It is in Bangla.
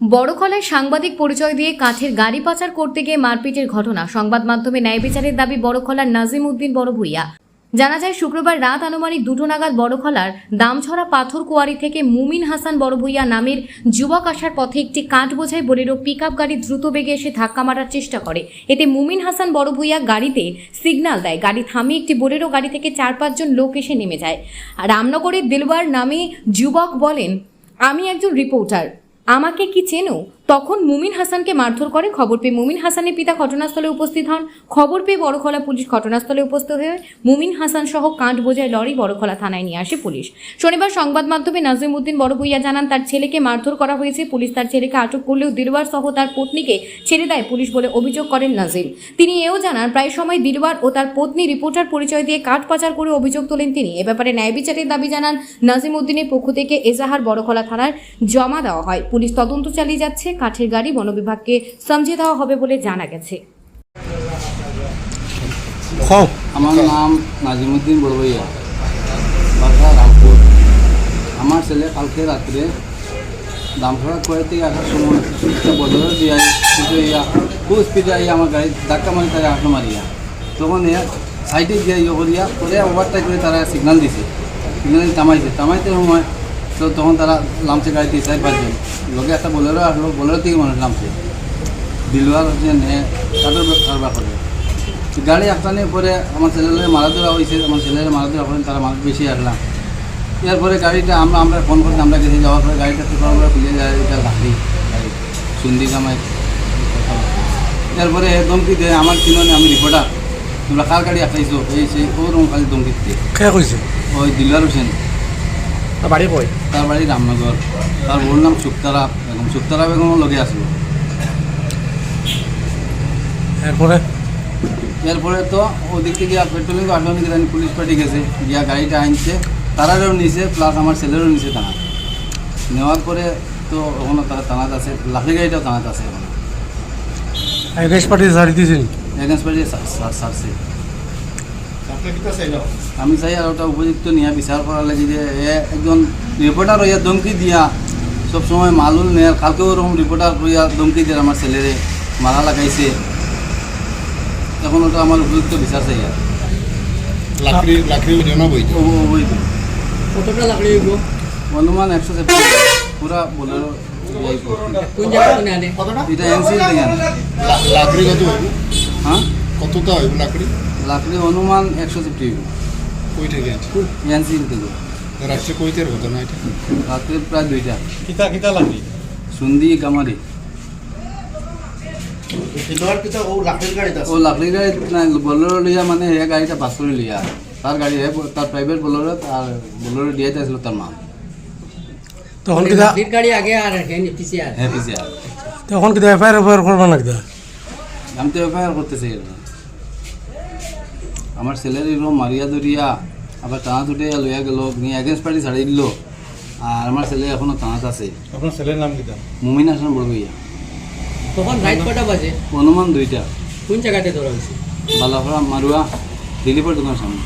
বড়খলায় সাংবাদিক পরিচয় দিয়ে কাঠের গাড়ি পাচার করতে গিয়ে মারপিটের ঘটনা। সংবাদ মাধ্যমে ন্যায় বিচারের দাবি বড়খলার নাজিম উদ্দিন বড় ভূঁইয়া জানা যায়, শুক্রবার রাত আনুমানিক দুটো নাগাদ বড়খলার দামছড়া পাথর কুয়ারি থেকে মুমিন হাসান বড় ভূঁইয়া নামের যুবক আসার পথে একটি কাঠ বোঝাই বোলেরো পিক আপ গাড়ি দ্রুত বেগে এসে ধাক্কা মারার চেষ্টা করে। এতে মুমিন হাসান বড় ভূঁইয়া গাড়িতে সিগন্যাল দেয়। গাড়ি থামিয়ে একটি বোলেরো গাড়ি থেকে চার পাঁচজন লোক এসে নেমে যায়। রামনগরের দিলবার নামে যুবক বলেন, আমি একজন রিপোর্টার। আমাকে কি চেনো? তখন মুমিন হাসানকে মারধর করে খবর পেয়ে মুমিন হাসানের পিতা ঘটনাস্থলে উপস্থিত হন। খবর পেয়ে বড়খলা পুলিশ ঘটনাস্থলে উপস্থিত হয়ে মুমিন হাসান সহ কাঠ বোঝায় লরি বড়খলা থানায় নিয়ে আসে পুলিশ। শনিবার সংবাদ মাধ্যমে নাজিম উদ্দিন বড়ভূইয়া জানান, তার ছেলেকে মারধর করা হয়েছে। পুলিশ তার ছেলেকে আটক করলেও দিলবার সহ তার পত্নীকে ছেড়ে দেয় পুলিশ বলে অভিযোগ করেন নাজিম। তিনি এও জানান, প্রায় সময় দিলবার ও তার পত্নী রিপোর্টার পরিচয় দিয়ে কাঠ পাচার করে অভিযোগ তোলেন তিনি। এ ব্যাপারে ন্যায় বিচারের দাবি জানান নাজিম উদ্দিনের পক্ষ থেকে এজাহার বড়খলা থানার জমা দেওয়া হয়। পুলিশ তদন্ত চালিয়ে যাচ্ছে। কাঠের গাড়ি বন বিভাগকে সমঝে দেওয়া হবে বলে জানা গেছে। আমার নাম নাজিমুদ্দিন বড়বইয়া বাসা রামপুর। আমার ছেলে কালকে রাত্রে দামখড়া করে থেকে আসার সময় বদলের দিয়ে কিন্তু ইয়া খুব স্পিডে আইয়া আমার গাড়ি ধাক্কা মারি তারা আসলো মারিয়া। তখন সাইডে দিয়ে ইয়ে করিয়া করে ওভারটাই করে তারা সিগনাল দিছে। সিগনাল থামাইছে। থামাইতে সময় তো তখন তারা নামছে গাড়িতে চার পাঁচজন। লগে একটা বলেরও আসলো। বলেরো থেকে মানুষ নামছে দিলওয়ার হচ্ছে কাঠের কারবার করে। গাড়ি একটানে পরে আমার ছেলের মারা ধরা হয়েছে আমার ছেলের মারা ধরা করেন তারা মানুষ বেশি আসলাম এরপরে গাড়িটা আমরা আমরা ফোন করতে আমরা গেছি যাওয়ার পরে গাড়িটা তো করে খুলে যায় এটা লাকড়ি গাড়ি সুন্দি কামাই এরপরে দমকি দেয় আমার কিনে আমি রিপোর্টার তোমরা কার গাড়ি আঁকাইছো এই সেই ওরকম খালি দমকি দিয়ে কে কইছে? ওই দিলওয়ার হোসেন। বাড়ি কই? তার বাড়ি রামনগর। তার ওর নাম সুক্তারা। বেগম সুক্তারা বেগমও লগে আসলো এরপরে? এরপরে তো ওদিক থেকে পেট্রোলিং আসলো নাকি জানি পুলিশ পার্টি গেছে। গিয়া গাড়িটা আনছে। তারারও নিছে প্লাস আমার ছেলেরও নিছে থানা। নেওয়ার পরে তো ওখানে তারা থানাত আছে। লাকড়ি গাড়িটাও থানাত আছে এখন। আইরিশ পার্টি ছাড়ি দিয়েছেন এগেন্স পার্টি সারছে। আমি চাই আর ওটা উপযুক্ত নিয়ে বিচার করার লাগে যে একজন রিপোর্টার হইয়া ধমকি দিয়া সবসময় মালুল নেয়ার কালকেও ওরকম রিপোর্টার হইয়া ধমকি দিয়ে আমার ছেলেরে মারা লাগাইছে। এখন ওটা আমার উপযুক্ত বিচার চাই আর লাকড়ি লাকড়ি ওজনা বই ও ও- ওই তো। কতটা লাকড়ি হইব অনুমান একশো পুরা বোলেরো কোন জায়গা এটা। লাকড়ি কত হইব হ্যাঁ কতটা হইব লাকড়ি? লাকড়ি অনুমান একশো সেপ্টি কই থেকে আছে এনসিল থেকে। রাত্রে কইতের ঘটনা এটা? রাত্রে প্রায় দুইটা। কিতা কিতা লাগি সুন্দি কামারি ও লাকড়ি গাড়ি নাই বোলেরো লিয়া মানে সেই গাড়িটা বাস করে লিয়া। তার গাড়ি হে তার প্রাইভেট বোলেরো আর বোলেরো দিয়ে আসলো তার মা। তখন কিতা লাকড়ির গাড়ি আগে আর হ্যাঁ তখন কিতা এফআইআর এফআইআর করবা না কিতা? আমি তো এফআইআর করতেছি। আমার ছেলের এরকম মারিয়া দরিয়া আবার টানা দুটে লইয়া গেল নিয়ে এগেন্স পার্টি ছাড়ি দিল। আর আমার ছেলে এখনও টানাত আছে। আপনার ছেলের নাম কি মুমিন হাসান বড় তখন রাইট কটা বাজে? অনুমান দুইটা। কোন জায়গাতে ধরা হয়েছে? বালাফড়া মারুয়া দিলীপের দোকান সামনে।